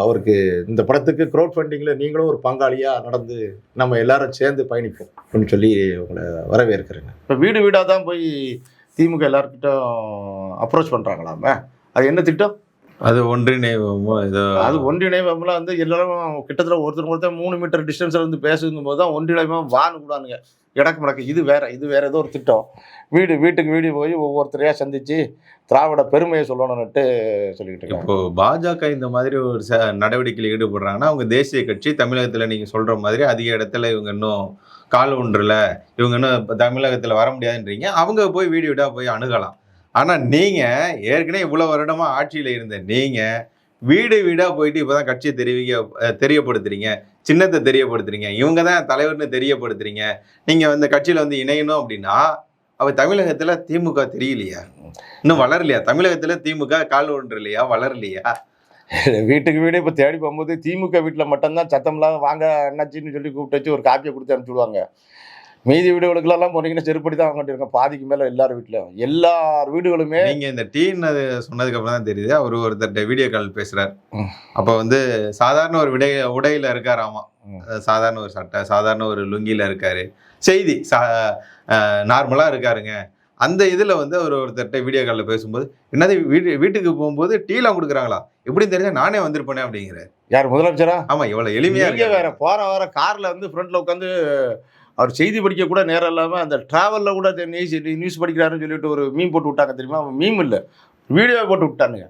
அவருக்கு இந்த படத்துக்கு க்ரௌட் ஃபண்டிங்கில் நீங்களும் ஒரு பங்காளியாக நடந்து நம்ம எல்லாரும் சேர்ந்து பயணிப்போம் அப்படின்னு சொல்லி உங்களை வரவேற்கிறேங்க. இப்போ வீடு வீடாக தான் போய் திமுக எல்லாருக்கிட்டும் அப்ரோச் பண்ணுறாங்களாமே அது என்ன திட்டம்? அது ஒன்றிணைவமோ ஏதோ அது ஒன்றிணைவம்லாம் வந்து எல்லாரும் கிட்டத்தட்ட ஒருத்தர் ஒருத்தர் மூணு மீட்டர் டிஸ்டன்ஸில் வந்து பேசுங்கும் போது தான் ஒன்றிணைவம் வான்னு கூடானுங்க. இடக்கு முடக்கு இது வேற இது வேற ஏதோ ஒரு திட்டம். வீடு வீட்டுக்கு வீடு போய் ஒவ்வொருத்தரையா சந்திச்சு திராவிட பெருமையை சொல்லணும்னுட்டு சொல்லிக்கிட்டு இருக்காங்க. இப்போ பாஜக இந்த மாதிரி ஒரு ச நடவடிக்கையில் ஈடுபடுறாங்கன்னா அவங்க தேசிய கட்சி தமிழகத்தில் நீங்கள் சொல்கிற மாதிரி அதிக இடத்துல இவங்க இன்னும் கால் ஒன்றுல இவங்க இன்னும் இப்போ தமிழகத்தில் வர முடியாதுன்றீங்க அவங்க போய் வீடு வீடாக போய் அணுகலாம். ஆனால் நீங்கள் ஏற்கனவே இவ்வளோ வருடமாக ஆட்சியில் இருந்த நீங்கள் வீடு வீடாக போயிட்டு இப்போ தான் கட்சியை தெரிவிக்க தெரியப்படுத்துறீங்க. சின்னத்தை தெரியப்படுத்துறீங்க. இவங்க தான் தலைவர்னு தெரியப்படுத்துறீங்க. நீங்க வந்து கட்சியில் வந்து இணையணும் அப்படின்னா அவ தமிழகத்துல திமுக தெரியலையா. இன்னும் வளரலையா? தமிழகத்துல திமுக கால் ஒன்று இல்லையா வளரலையா வீட்டுக்கு வீடு இப்போ தேடி போகும்போது திமுக வீட்டில் மட்டும்தான் சத்தம்லாம் வாங்க அண்ணாச்சின்னு சொல்லி கூப்பிட்டு வச்சு ஒரு காப்பியை கொடுத்து அனுப்பிச்சுடுவாங்க மீதி வீடுகளுக்கெல்லாம் போனீங்கன்னா செருப்படி தான் வாங்கிட்டு இருக்கோம். பாதிக்கு மேலே எல்லார் வீட்லையும். எல்லார் வீடுகளுமே நீங்க இந்த டீன்னு அது சொன்னதுக்கு அப்புறம் தான் தெரியுது. அவர் ஒருத்தர்ட்ட வீடியோ கால் பேசுறாரு. ம். அப்ப வந்து சாதாரண ஒரு விடை உடையில இருக்காராமா ம். அஹ் சாதாரண ஒரு சட்டை சாதாரண ஒரு லுங்கில இருக்காரு. செய்தி நார்மலா இருக்காருங்க. அந்த இதுல வந்து அவர் ஒருத்தர்ட்ட வீடியோ காலில் பேசும்போது என்னது வீடு வீட்டுக்கு போகும்போது டீலாம் கொடுக்குறாங்களா? எப்படி தெரிஞ்சா நானே வந்திருப்பேனே அப்படிங்கிறாரு. யார் முதலமைச்சரா? ஆமா இவ்வளவு எளிமையா நீங்க இருக்கு வேற போற வர கார்ல வந்து ஃப்ரண்ட்ல உட்காந்து அவர் செய்தி படிக்க கூட நேரம் இல்லாமல் அந்த ட்ராவலில் கூட நியூஸ் நியூஸ் படிக்கிறாருன்னு சொல்லிட்டு ஒரு மீன் போட்டு விட்டாங்க தெரியுமா? மீம் இல்லை. வீடியோ போட்டு விட்டானுங்க.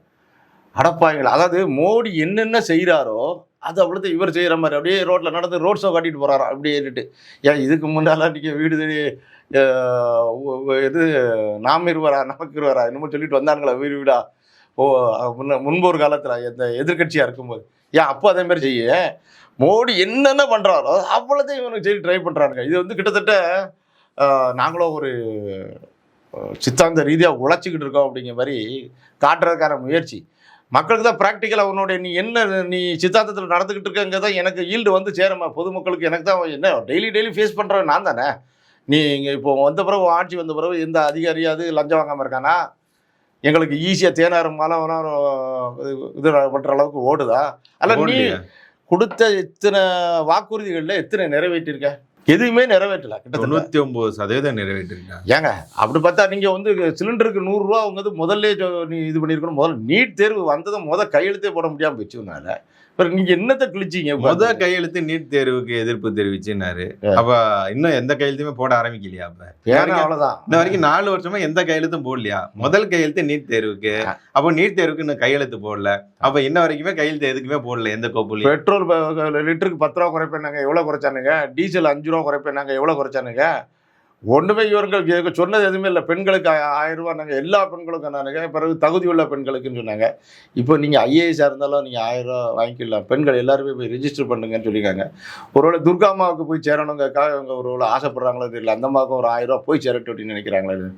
அடப்பாங்களா அதாவது மோடி என்னென்ன செய்கிறாரோ அது அவ்வளோதான் இவர் செய்கிற மாதிரி அப்படியே ரோட்டில் நடந்து ரோட் ஷோ காட்டிட்டு போகிறாராம் அப்படியே ஏறிட்டு ஏன் இதுக்கு முன்னால் நீங்கள் வீடு தேடி இது நாம் இருவரா நமக்கு இருவரா என்னமோ சொல்லிட்டு வந்தானுங்களா வீடு வீடா? ஓ முன்ன முன்பு ஒரு காலத்தில் இந்த எதிர்க்கட்சியாக இருக்கும்போது. ஏன் அப்போ அதே மாதிரி செய்ய? மோடி என்னென்ன பண்ணுறாரோ அவ்வளோதையும் இவனுக்கு ஜெயில் ட்ரை பண்ணுறானுங்க இது வந்து கிட்டத்தட்ட நாங்களும் ஒரு சித்தாந்த ரீதியாக உழைச்சிக்கிட்டு இருக்கோம் அப்படிங்கிற மாதிரி காட்டுறதுக்கான முயற்சி. மக்களுக்கு தான் ப்ராக்டிக்கலாக உன்னுடைய நீ என்ன நீ சித்தாந்தத்தில் நடந்துக்கிட்டு இருக்கங்க தான் எனக்கு ஈல்டு வந்து சேருமா பொதுமக்களுக்கு எனக்கு தான் என்ன டெய்லி டெய்லி ஃபேஸ் பண்ணுறேன் நான் தானே? நீ இங்கே இப்போ வந்த பிறகு ஆட்சி வந்த பிறகு எந்த அதிகாரியாவது லஞ்சம் வாங்காமல் இருக்கானா? எங்களுக்கு ஈஸியாக தேனாரம் மாலம் இது பண்ணுற அளவுக்கு ஓடுதா? அல்ல நீ கொடுத்த இத்தனை வாக்குறுதிகளில் எத்தனை நிறைவேற்றிருக்க? எதுவுமே நிறைவேற்றல கிட்டத்தட்ட. தொண்ணூத்தி ஒன்பது சதவீதம் நிறைவேற்றிருக்காங்க ஏங்க அப்படி பார்த்தா நீங்கள் வந்து சிலிண்டருக்கு நூறுரூவா அவங்க வந்து முதல்ல இது பண்ணியிருக்கணும். முதல்ல நீட் தேர்வு வந்ததும் முத கையெழுத்தே போட முடியாமல் போச்சுனால அப்புறம் நீங்கள் என்னத்தை கிழிச்சிங்க முத கையெழுத்து நீட் தேர்வுக்கு எதிர்ப்பு தெரிவிச்சுன்னாரு. ஆ. அப்ப இன்னும் எந்த கையெழுத்துமே போட ஆரம்பிக்கலையா அப்ப? பேனா அவ்வளோதான் இன்ன வரைக்கும் நாலு வருஷமா எந்த கையெழுத்தும் போடலையா? முதல் கையெழுத்து நீட் தேர்வுக்கு. அப்போ நீட் தேர்வுக்கு இன்னும் கையெழுத்து போடல. அப்ப இன்ன வரைக்குமே கையெழுத்து எதுக்குமே போடல எந்த கோப்புலையும். பெட்ரோல் லிட்டருக்கு பத்து ரூபா குறைப்பேனாங்க எவ்வளோ குறைச்சானுங்க? டீசல் அஞ்சு ரூபா குறைப்பேனாங்க எவ்வளோ குறைச்சானுங்க? ஒன்றுமே இவர்கள் சொன்னது எதுவுமே இல்லை. பெண்களுக்கு ஆயிரம் ரூபா நாங்கள் எல்லா பெண்களுக்கும் நானுங்க பிறகு தகுதி உள்ள பெண்களுக்குன்னு சொன்னாங்க. இப்போ நீங்கள் ஐஏஎஸ்ஸாக இருந்தாலும் நீங்கள் ஆயிரம் ரூபா வாங்கிக்கலாம். பெண்கள் எல்லாருமே போய் ரெஜிஸ்டர் பண்ணுங்கன்னு சொல்லியிருக்காங்க. ஒருவேளை துர்கா அம்மாவுக்கு போய் சேரணுங்கக்காக இவங்க ஒருவேளை ஆசைப்படுறாங்களோ தெரியல. அந்த அம்மாவுக்கும் ஒரு ஆயிரம் ரூபா போய் சேரட்டும் அப்படின்னு நினைக்கிறாங்களே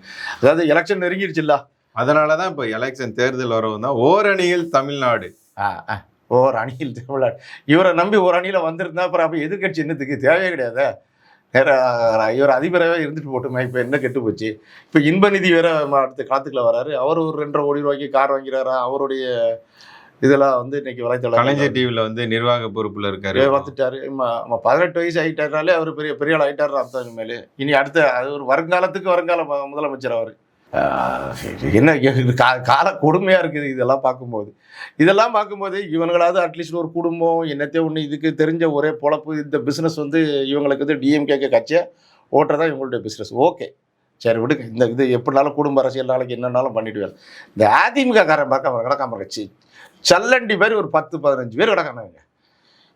அதாவது எலெக்ஷன் நெருங்கிருச்சுல்ல. அதனாலதான் இப்ப எலெக்ஷன் தேர்தல் வரவும் தான் ஓரணியில் தமிழ்நாடு. ஆ ஆ. ஒரு அணியில் தமிழ்நாடு. இவரை நம்பி ஒரு அணியில் வந்திருந்தா அப்புறம் அப்போ எதிர்கட்சி என்னத்துக்கு? தேவையே கிடையாது. வேற இவர் அதிபராகவே இருந்துட்டு போட்டுமே இப்போ என்ன கெட்டு போச்சு? இப்போ இன்பநிதி வேற ம- அடுத்த காலத்துக்குள்ள வராரு. அவர் ஒரு ரெண்டரை கோடி ரூபாய்க்கு கார் வாங்கிறாரா அவருடைய இதெல்லாம் வந்து இன்னைக்கு வலைத்தளம் கலைஞர் டிவில வந்து நிர்வாக பொறுப்புல இருக்காரு. ஆமா பதினெட்டு வயசு ஆயிட்டாருனாலே அவர் பெரிய பெரிய ஆள் ஆயிட்டாரு அர்த்தம் இனிமேல் இனி அடுத்த அது ஒரு வருங்காலத்துக்கு வருங்கால முதலமைச்சர் அவர். என்ன இது கா- கால கொடுமையாக இருக்குது இதெல்லாம் பார்க்கும்போது. இதெல்லாம் பார்க்கும்போது இவங்களாவது அட்லீஸ்ட் ஒரு குடும்பம் என்னத்தையோ ஒன்று இதுக்கு தெரிஞ்ச ஒரே பொழப்பு இந்த பிஸ்னஸ் வந்து இவங்களுக்கு வந்து டிஎம்கேக்கு கட்சியை ஓட்டுறதா இவங்களுடைய பிஸ்னஸ் ஓகே சரி விடுங்க. இந்த இது எப்படினாலும் குடும்ப அரசியல் நாளைக்கு என்னன்னாலும் பண்ணிடுவார் இந்த அதிமுக காரன் பார்க்க கிடக்காம கட்சி சல்லண்டி பேர் ஒரு பத்து பதினஞ்சு பேர் கிடக்கானாங்க.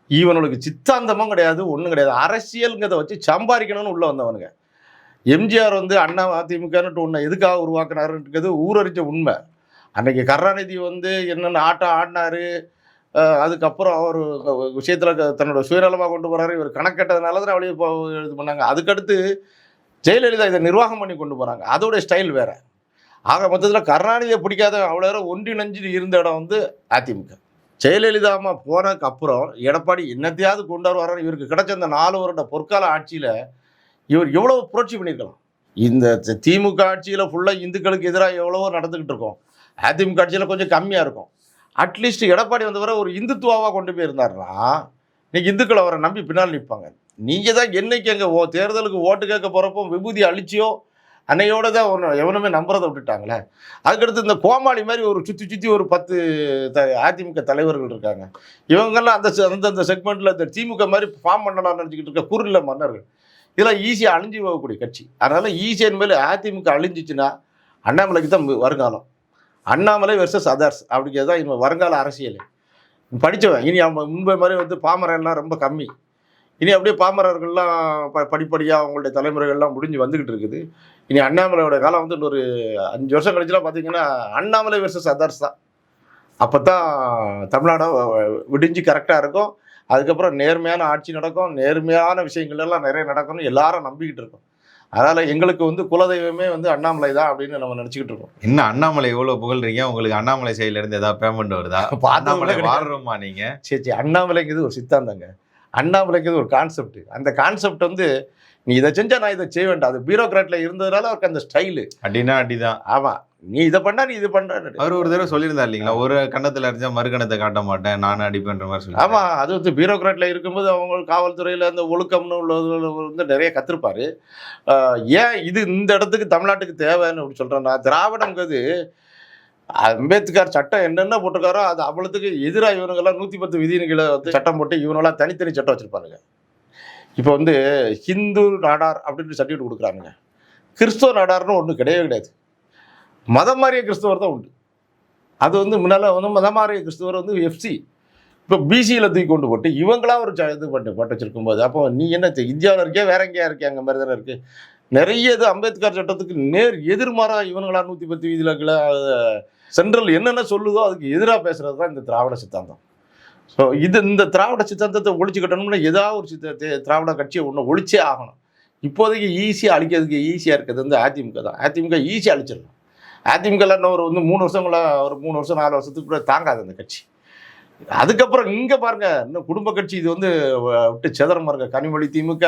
இவனுக்கு சித்தாந்தமும் கிடையாது ஒன்றும் கிடையாது. அரசியலுங்கிறத வச்சு சம்பாதிக்கணும்னு உள்ளே வந்தவனுங்க. எம்ஜிஆர் வந்து அண்ணா அதிமுகன்னுட்டு ஒன்று எதுக்காக உருவாக்குனாருன்றது ஊரறிஞ்ச உண்மை. அன்றைக்கி கருணாநிதி வந்து என்னென்ன ஆட்டம் ஆடினாரு அதுக்கப்புறம் அவர் விஷயத்தில் தன்னோட சுயநலமாக கொண்டு போகிறாரு இவர் கணக்கெட்டதுனால தான் அவளே இப்போ இது பண்ணாங்க. அதுக்கடுத்து ஜெயலலிதா இதை நிர்வாகம் பண்ணி கொண்டு போகிறாங்க அதோடைய ஸ்டைல் வேறு. ஆக மொத்தத்தில் கருணாநிதியை பிடிக்காத அவ்வளோ நேரம் ஒன்றிணைஞ்சு இருந்த இடம் வந்து அதிமுக. ஜெயலலிதா அம்மா எடப்பாடி என்னத்தையாவது கொண்டு இவருக்கு கிடைச்ச அந்த நாலு வருட பொற்கால ஆட்சியில் இவர் எவ்வளோ புரட்சி பண்ணியிருக்கலாம்? இந்த திமுக ஆட்சியில் ஃபுல்லாக இந்துக்களுக்கு எதிராக எவ்வளவோ நடந்துக்கிட்டு இருக்கோம். அதிமுக ஆட்சியில் கொஞ்சம் கம்மியாக இருக்கும். அட்லீஸ்ட் எடப்பாடி வந்தவரை ஒரு இந்துத்துவாவாக கொண்டு போயிருந்தாருன்னா இன்னைக்கு இந்துக்கள் அவரை நம்பி பின்னால் நிற்பாங்க. நீங்கள் தான் என்னைக்கு எங்கள் ஓ தேர்தலுக்கு ஓட்டு கேட்க போகிறப்போ விபூதி அழிச்சியோ அன்னையோட தான் ஒன்று எவனுமே நம்புறதை விட்டுட்டாங்களே. அதுக்கடுத்து இந்த கோமாளி மாதிரி ஒரு சுற்றி சுற்றி ஒரு பத்து த அதிமுக தலைவர்கள் இருக்காங்க. இவங்கெல்லாம் அந்த செ- அந்தந்த செக்மெண்ட்டில் இந்த திமுக மாதிரி ஃபார்ம் பண்ணலாம்னு நினச்சிக்கிட்டு இருக்க குறுநில மன்னர்கள். இதெல்லாம் ஈஸியாக அழிஞ்சு போகக்கூடிய கட்சி. அதனால் ஈஸியாக மேலே அதிமுக அழிஞ்சிச்சுன்னா அண்ணாமலைக்கு தான் வருங்காலம். அண்ணாமலை வெர்சஸ் அதர்ஸ் அப்படிங்கிறது தான் இவன் வருங்கால அரசியல். படித்தவன் இனி அவன் முன்பை மாதிரி வந்து பாமரன்லாம் ரொம்ப கம்மி. இனி அப்படியே பாமரர்கள்லாம் ப படிப்படியாக அவங்களுடைய தலைமுறைகள்லாம் முடிஞ்சு வந்துக்கிட்டு இருக்குது. இனி அண்ணாமலையோட காலம் வந்து இன்னொரு அஞ்சு வருஷம் கழிச்சுலாம் பார்த்தீங்கன்னா அண்ணாமலை வெர்சஸ் அதர்ஸ் தான். அப்போ தான் தமிழ்நாடு விடிஞ்சு கரெக்டாக இருக்கும். அதுக்கப்புறம் நேர்மையான ஆட்சி நடக்கும் நேர்மையான விஷயங்கள் எல்லாம் நிறைய நடக்கும்னு எல்லாரும் நம்பிக்கிட்டு இருக்கோம். அதனால் எங்களுக்கு வந்து குலதெய்வமே வந்து அண்ணாமலை தான் அப்படின்னு நம்ம நினச்சிக்கிட்டு இருக்கோம். என்ன அண்ணாமலை எவ்வளவு புகழ்றீங்க? உங்களுக்கு அண்ணாமலை சைடுல இருந்து ஏதாவது பேமெண்ட் வருதா? [laughs] அண்ணாமலை. வாழ்றோமா நீங்க? சரி சரி அண்ணாமலைங்கிறது ஒரு சித்தாந்தங்க. அண்ணாமலைங்கிறது ஒரு கான்செப்ட் அந்த கான்செப்ட் வந்து நீ இதை செஞ்சா நான் இதை செய்ய வேண்டாம். அது பியூரோக்ராட்ல இருந்ததுனால அவருக்கு அந்த ஸ்டைலு அப்படின்னா அடிதான். ஆமா. நீ இதை பண்ணா நீ இது பண்ற அவர் ஒரு தடவை சொல்லியிருந்தார் இல்லைங்களா? ஒரு கண்ணத்துல அடிச்சா மறு கண்ணத்தை காட்ட மாட்டேன் நானும் அடிப்பேன்ற மாதிரி சொல்லி ஆமா அது வந்து பியூரோக்ராட்ல இருக்கும்போது அவங்க காவல்துறையில அந்த ஒழுக்கம்னு உள்ளது வந்து நிறைய கத்திருப்பாரு. ஏன் இது இந்த இடத்துக்கு தமிழ்நாட்டுக்கு தேவைன்னு அப்படி சொல்றேன்னா திராவிடங்கிறது அம்பேத்கர் சட்டம் என்னென்ன போட்டிருக்காரோ அது அவ்வளோத்துக்கு எதிராக இவனுங்கெல்லாம் நூற்றி பத்து விதிகளை வந்து சட்டம் போட்டு இவனெல்லாம் தனித்தனி சட்டம் வச்சுருப்பானுங்க. இப்போ வந்து ஹிந்து நாடார் அப்படின்னு சர்டிஃபிகேட் கொடுக்குறாங்க கிறிஸ்துவ நாடார்னு ஒன்று கிடையவே கிடையாது. மதம் மாறிய கிறிஸ்தவர் தான் உண்டு. அது வந்து முன்னால் வந்து மதம் மாறிய கிறிஸ்தவர் வந்து எஃப்சி இப்போ பிசியில் தூக்கி கொண்டு போட்டு இவங்களாக ஒரு இது பண்ணி போட்டு வச்சிருக்கும் போது அப்போ நீ என்ன இந்தியாவில் இருக்கே வேற எங்கேயா இருக்கே அங்கே மாதிரி தானே இருக்குது நிறைய இது அம்பேத்கர் சட்டத்துக்கு நேர் எதிர்மாறா இவங்களா நூற்றி பத்து விதிகளை சென்ட்ரல் என்னென்ன சொல்லுதோ அதுக்கு எதிராக பேசுகிறது தான் இந்த திராவிட சித்தாந்தம். ஸோ இது இந்த திராவிட சித்தாந்தத்தை ஒழிச்சு கட்டணும்னா ஏதாவது ஒரு சித்த திராவிட கட்சியை ஒன்று ஒழிச்சே ஆகணும். இப்போதைக்கு ஈஸியாக அழிக்கிறதுக்கு ஈஸியாக இருக்கிறது வந்து அதிமுக தான். அதிமுக ஈஸியாக அழிச்சிடலாம். அதிமுக ஒரு வந்து மூணு வருஷங்கள ஒரு மூணு வருஷம் நாலு வருஷத்துக்கு கூட தாங்காது அந்த கட்சி. அதுக்கப்புறம் இங்கே பாருங்க இன்னும் குடும்ப கட்சி இது வந்து வ- விட்டு செதறம் பாருங்க கனிமொழி திமுக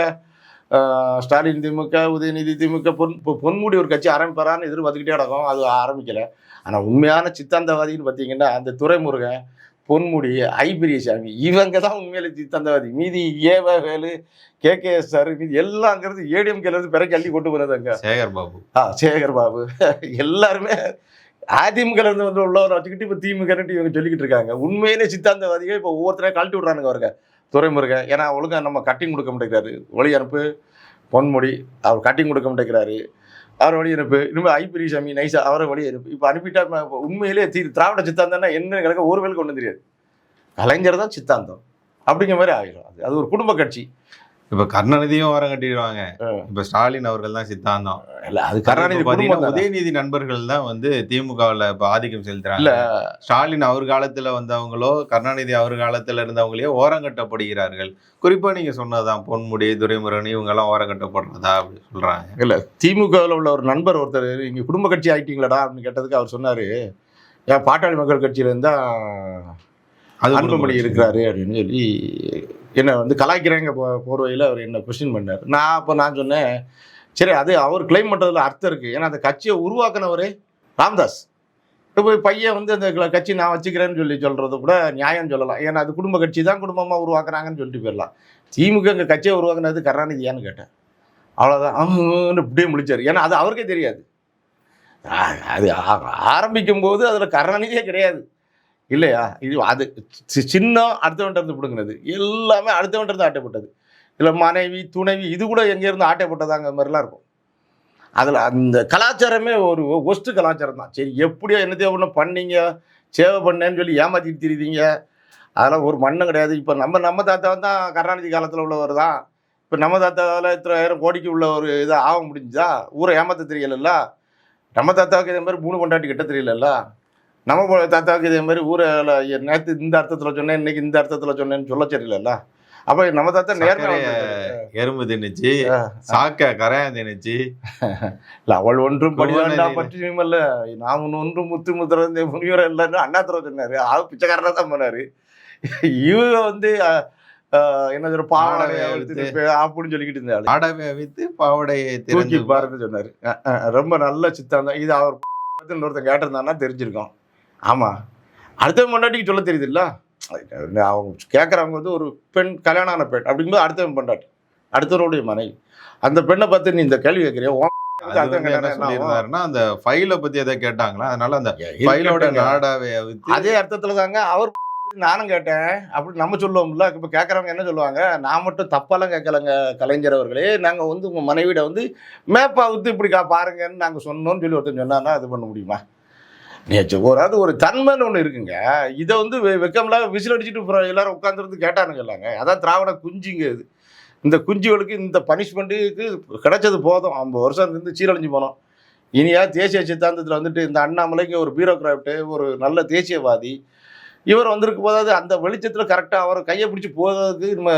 ஸ்டாலின் திமுக உதயநிதி திமுக பொன் பொ- பொன்முடி ஒரு கட்சி ஆரம்பிப்பாரான்னு எதிர்பார்த்துக்கிட்டே நடக்கும் அது ஆரம்பிக்கலை. ஆனால் உண்மையான சித்தாந்தவாதின்னு பார்த்தீங்கன்னா அந்த துறைமுருகன் பொன்முடி ஐபிரியசாமி இவங்க தான் உண்மையில சித்தாந்தவாதி மீதி ஏவ Velu K K S sir மீதி எல்லாங்கிறது ஏடிஎம்கேல இருந்து பிறகு அள்ளி கொண்டு போனது அங்க. சேகர் பாபு ஆ சேகர் பாபு எல்லாருமே அதிமுக இருந்து வந்து உள்ளவரை வச்சுக்கிட்டு இப்போ திமுகன்ட்டு இவங்க சொல்லிக்கிட்டு இருக்காங்க. உண்மையிலே சித்தாந்தவாதிகள் இப்போ ஒவ்வொருத்தரையும் கழட்டி விட்றானுங்க அவருங்க துரைமுருகன் ஏன்னா ஒழுங்கா நம்ம கட்டிங் கொடுக்க மாட்டேங்கிறாரு. வழி அனுப்பு பொன்முடி அவர் கட்டிங் கொடுக்க மாட்டேங்கிறாரு. அவர் வழி அனுப்பு இனிமேல் ஐ பெரியசாமி அவரை வழி இருப்பு இப்போ அனுப்பிட்டா உண்மையிலே தீர் திராவிட சித்தாந்தம்னா என்ன கிடக்க ஒரு ஒன்றும் தெரியாது கலைஞர் தான் சித்தாந்தம். அப்படிங்கிற மாதிரி ஆகிடும் அது அது ஒரு குடும்ப கட்சி. இப்ப கருணாநிதியும் ஓரம் கட்டிடுவாங்க. இப்ப ஸ்டாலின் அவர்கள் தான் சித்தாந்தம். இல்லை அது கருணாநிதி பாத்தீங்கன்னா. உதயநிதி நண்பர்கள் தான் வந்து திமுகவுல இப்ப ஆதிக்கம் செலுத்துறாங்க. ஸ்டாலின் அவர் காலத்துல வந்தவங்களோ கருணாநிதி அவர் காலத்துல இருந்தவங்களே ஓரங்கட்டப்படுகிறார்கள் குறிப்பா நீங்க சொன்னதுதான் பொன்முடி துரைமுருகன் இவங்க எல்லாம் ஓரங்கட்டப்படுறதா அப்படி சொல்றாங்க. இல்லை திமுகவில் உள்ள ஒரு நண்பர் ஒருத்தர் இங்கே குடும்ப கட்சி ஆயிட்டீங்களாடா? அப்படின்னு கேட்டதுக்கு அவர் சொன்னார் ஏன் பாட்டாளி மக்கள் கட்சியில இருந்தா அது அன்புமணி இருக்கிறாரு? அப்படின்னு சொல்லி என்னை வந்து கலாய்க்கிறேங்க போர்வையில் அவர் என்னை கொஸ்டின் பண்ணார். நான் அப்போ நான் சொன்னேன் சரி அது அவர் கிளைம் பண்ணுறதுல அர்த்தம் இருக்குது ஏன்னா அந்த கட்சியை உருவாக்குனவர் ராம்தாஸ். இப்போ பையன் வந்து அந்த க- கட்சி நான் வச்சுக்கிறேன்னு சொல்லி சொல்கிறது கூட நியாயம் சொல்லலாம். ஏன்னா அது குடும்ப கட்சி தான் குடும்பமாக உருவாக்குறாங்கன்னு சொல்லிட்டு போயிடலாம். திமுக எங்கள் கட்சியை உருவாக்குனது கருணாநிதியான்னு கேட்டேன். அவ்வளோதான் இப்படியே முடிச்சார் ஏன்னா அது அவருக்கே தெரியாது. அது ஆ- ஆரம்பிக்கும் போது அதில் கருணாநிதியே கிடையாது. இல்லையா? இது அது சி- சின்னம் அடுத்தவன்ட்ட பிடுங்கினது. எல்லாமே அடுத்தவன்ட்ட ஆட்டைப்பட்டது ஆட்டப்பட்டது. இல்லை மனைவி துணைவி இது கூட எங்கேருந்து ஆட்டப்பட்டதாங்க மாதிரிலாம் இருக்கும். அதில் அந்த கலாச்சாரமே ஒரு ஒஸ்ட்டு கலாச்சாரம் தான். சரி எப்படியோ என்னத்தையோ ஒன்று பண்ணீங்க சேவை பண்ணேன்னு சொல்லி ஏமாத்திட்டு திரியுதீங்க அதெல்லாம் ஒரு மண்ணும் கிடையாது. இப்போ நம்ம நம்ம தாத்தா தான் கருணாநிதி காலத்தில் உள்ளவர் தான். இப்போ நம்ம தாத்தாவில் இத்தனை ஆயிரம் கோடிக்கு உள்ள ஒரு இதாக ஆக முடிஞ்சா ஊரை ஏமாற்ற தெரியலல்ல? நம்ம தாத்தாவுக்கு இதே மாதிரி மூணு கொண்டாட்டி கிட்ட தெரியலல்ல? நம்ம போ- தாத்தாவுக்கு இதே மாதிரி ஊரை நேற்று இந்த அர்த்தத்தில் சொன்னேன் இன்னைக்கு இந்த அர்த்தத்தில் சொன்னேன்னு சொல்ல தெரியலல்ல? அப்போ நம்ம தாத்தா சர்க்கரைய எறும்பு தின்னுச்சு. சாக்க கரையான் தின்னுச்சு. இல்ல அவள் ஒன்றும் குருவனடியில. பற்றியும் அல்ல நாம் ஒன்றும் முத்து முத்துறந்த முனிவர் இல்லைன்னு அண்ணாத்துறை சொன்னாரு. அவர் பிச்சைக்காரனா தான் போனாரு. இவங்க வந்து என்ன சொல்ற பாவாடை பாவாடையை அப்படின்னு சொல்லிக்கிட்டு இருந்தாரு. ஆடவை வைத்து பாவடையை தூக்கி திறந்து பாருன்னு சொன்னாரு. ரொம்ப நல்ல சித்தம் தான் இது அவர் [laughs] இன்னொருத்தன் கேட்டிருந்தான்னா தெரிஞ்சிருக்கும். ஆமா. அடுத்த பொண்டாட்டிக்கு சொல்ல தெரியுதுல்ல? அவங்க கேட்குறவங்க வந்து ஒரு பெண் கல்யாணம் ஆன பெண் அப்படிங்கும்போது அடுத்தவன் பொண்டாட்டி அடுத்தவருடைய மனைவி. அந்த பெண்ணை பார்த்து நீ இந்த கேள்வி கேட்குறியா? அந்த ஃபைல பத்தி எதை கேட்டாங்களா? அதனால அந்த ஃபைலோட நாடாவை அவித்து அதே அர்த்தத்துல தாங்க அவர் நானும் கேட்டேன். அப்படி நம்ம சொல்லுவோம்ல இப்போ கேட்குறவங்க என்ன சொல்லுவாங்க? நான் மட்டும் தப்பாலாம் கேட்கலங்க கலைஞர் அவர்களே. நாங்கள் வந்து உங்கள் மனைவிட வந்து மேப்பா ஊத்து இப்படி கா பாருங்கன்னு நாங்கள் சொன்னோம்னு சொல்லி ஒருத்தன் சொன்னான்னா அது பண்ண முடியுமா? நேற்று ஒரு அது ஒரு தன்மைன்னு ஒன்று இருக்குங்க. இதை வந்து வெ- விசில் அடிச்சுட்டு எல்லாரும் உட்காந்துருந்து கேட்டானுங்க இல்லைங்க அதான் திராவிட குஞ்சுங்க இது. இந்த குஞ்சுகளுக்கு இந்த பனிஷ்மெண்ட்டுக்கு கிடைச்சது போதும். ஐம்பது வருஷம் இருந்து சீரழிஞ்சு போனோம். இனியா தேசிய சித்தாந்தத்தில் வந்துட்டு இந்த அண்ணாமலைக்கு ஒரு பியூரோக்ராஃப்ட்டு ஒரு நல்ல தேசியவாதி இவர் வந்திருக்கும் போதாவது அந்த வெளிச்சத்தில் கரெக்டாக அவர் கையை பிடிச்சி போகிறதுக்கு நம்ம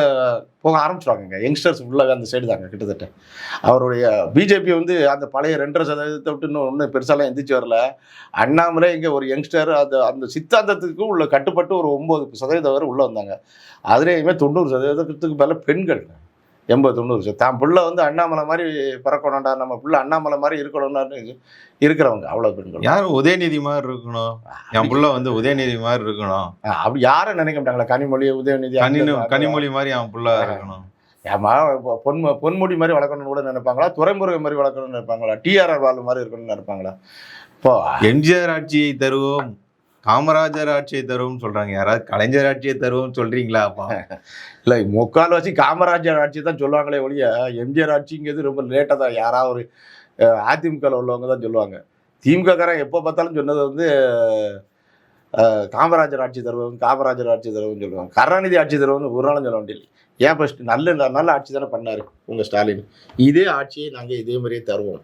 போக ஆரம்பிச்சிடுவாங்க யங்ஸ்டர்ஸ் ஃபுல்லாக அந்த சைடு தாங்க கிட்டத்தட்ட. அவருடைய பிஜேபி வந்து அந்த பழைய ரெண்டரை சதவீதத்தை விட்டு இன்னும் ஒன்றும் பெருசாலாம் எந்திரிச்சு வரல. அண்ணாமலை இங்கே ஒரு யங்ஸ்டர் அது அந்த சித்தாந்தத்துக்கு உள்ள கட்டுப்பட்டு ஒரு ஒம்பது சதவீதம் வரை உள்ளே வந்தாங்க. அதுலேயுமே தொண்ணூறு சதவீதத்துக்கு மேலே பெண்கள் எண்பது தொண்ணூறு சதவீதம் தான் பிள்ளை வந்து அண்ணாமலை மாதிரி பிறக்கணும்டா நம்ம பிள்ளை அண்ணாமலை மாதிரி இருக்கணும்னு இருக்கிறவங்க அவ்வளோ பெண்கள். யாரும் உதயநிதி மாதிரி இருக்கணும்? என் புள்ள வந்து உதயநிதி மாதிரி இருக்கணும். அப்படி யாரும் நினைக்க மாட்டாங்களா? கனிமொழி உதயநிதி அந்த- கனிமொழி மாதிரி. என் புள்ள இருக்கணும். ஏமா பொன் பொன்முடி மாதிரி வளர்க்கணும்னு கூட நினைப்பாங்களா? துறைமுருகன் மாதிரி வளர்க்கணும்னு நினைப்பாங்களா? டிஆர்ஆர் வாழ் மாதிரி இருக்கணும்னு நினைப்பாங்களா? இப்போ எம்ஜிஆர் ஆட்சியை தருவோம். காமராஜர் ஆட்சியை தருவோம்னு சொல்றாங்க. யாராவது கலைஞர் ஆட்சியை தருவோம்னு சொல்றீங்களா அப்பா? இல்லை முக்கால்வாசி காமராஜர் ஆட்சி தான் சொல்லுவாங்களே ஒழிய எம்ஜிஆர் ஆட்சிங்கிறது ரொம்ப லேட்டாக தான். யாராவது ஒரு அதிமுகவில் உள்ளவங்க தான் சொல்லுவாங்க. திமுககாரன் எப்போ பார்த்தாலும் சொன்னது வந்து காமராஜர் ஆட்சி தருவோம் காமராஜர் ஆட்சி தருவோம்னு சொல்லுவாங்க. கருணாநிதி ஆட்சி தருவோம்னு ஒரு நாளும் சொல்ல வேண்டியது ஏன் ஃபஸ்ட் நல்ல நல்ல ஆட்சி தானே பண்ணார் உங்கள் ஸ்டாலின். இதே ஆட்சியை நாங்கள் இதே மாதிரியே தருவோம்.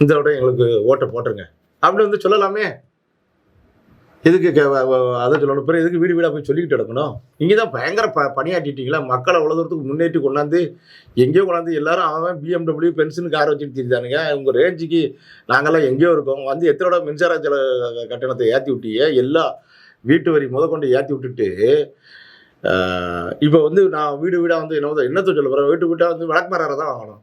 இந்த விட எங்களுக்கு ஓட்டை போட்டுருங்க. அப்படி வந்து சொல்லலாமே? எதுக்கு அதை சொல்லணும். பிறகு எதுக்கு வீடு வீடாக போய் சொல்லிக்கிட்டு கிடக்கணும் இங்கே தான் பயங்கர ப பணியாற்றிட்டீங்களா? மக்களை அவ்வளோ தூரத்துக்கு முன்னேற்றி கொண்டாந்து எங்கேயோ கொண்டாந்து எல்லாரும் அவன் பிஎம்டபிள்யூ பென்ஷன் கார் வச்சுட்டு தெரிஞ்சானுங்க. உங்கள் ரேஞ்சுக்கு நாங்கள்லாம் எங்கேயோ இருக்கோம். வந்து எத்தனோட மின்சார செல கட்டணத்தை ஏற்றி விட்டியே எல்லா வீட்டு வரி முதற்கொண்டு ஏற்றி விட்டுட்டு இப்போ வந்து நான் வீடு வீடாக வந்து என்ன என்னத்தை சொல்ல போகிறேன் வீட்டு வீட்டாக வந்து விளக்குமாராக தான் வாங்கணும்.